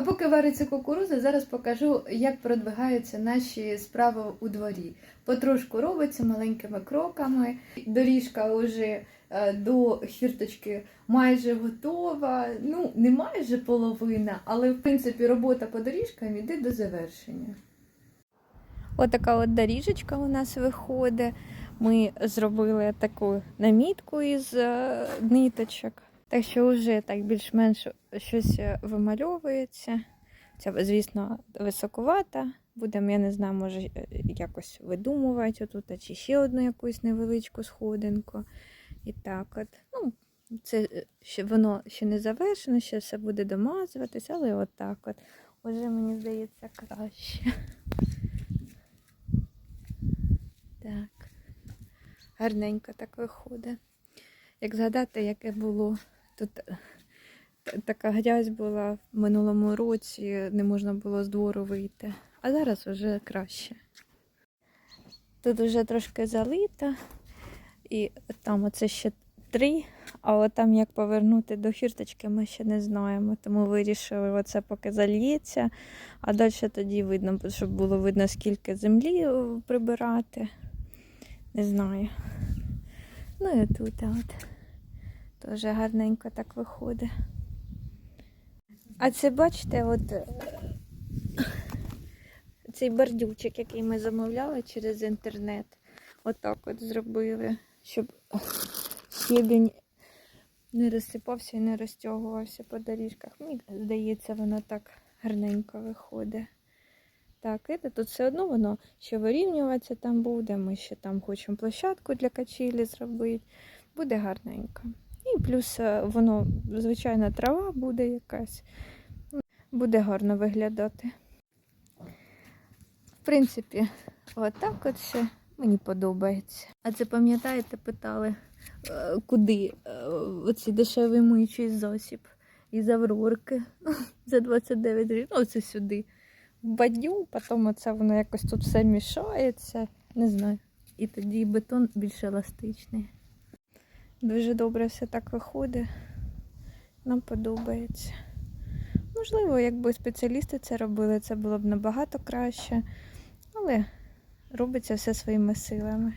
А поки вариться кукуруза, зараз покажу, як продвигаються наші справи у дворі. Потрошку робиться маленькими кроками. Доріжка вже е, до хвірточки майже готова. Ну, не майже половина, але в принципі робота по доріжкам йде до завершення. Отака от доріжечка у нас виходить. Ми зробили таку намітку із е, ниточок. Так що вже так більш-менш щось е, вимальовується. Це, звісно, високувата. Будемо, я не знаю, може е, якось видумувати отут, чи ще одну якусь невеличку сходинку. І так от. Ну, це е, ще воно ще не завершено, ще все буде домазуватися, але от так от. Уже мені здається краще. Так. Гарненько так виходить. Як згадати, яке було тут е, така грязь була в минулому році, не можна було з двору вийти. А зараз вже краще. Тут вже трошки залито, і там оце ще три, а там як повернути до хірточки, ми ще не знаємо. Тому вирішили оце поки зальється, а далі тоді видно, щоб було видно, скільки землі прибирати. Не знаю. Ну і тут от. Теж гарненько так виходить. А це бачите, от е, цей бордюрчик, який ми замовляли через інтернет. Отак от зробили, щоб щебінь не розсипався і не розтягувався по доріжках. Мені здається, воно так гарненько виходить. Так, і тут все одно воно ще вирівнюватися там буде. Ми ще там хочемо площадку для качелі зробити. Буде гарненько. Плюс е, воно, звичайно, трава буде якась. Ну, Буде гарно виглядати. В принципі, отак от все мені подобається. А це пам'ятаєте, питали, е, куди е, оці дешевий миючий засіб із Аврорки за 29 гривень. Ну, це сюди. В бадю, потім оце воно якось тут все мішається. Не знаю. І тоді бетон більш еластичний. Дуже добре все так виходить. Нам подобається. Можливо, якби спеціалісти це робили, це було б набагато краще. Але робиться все своїми силами.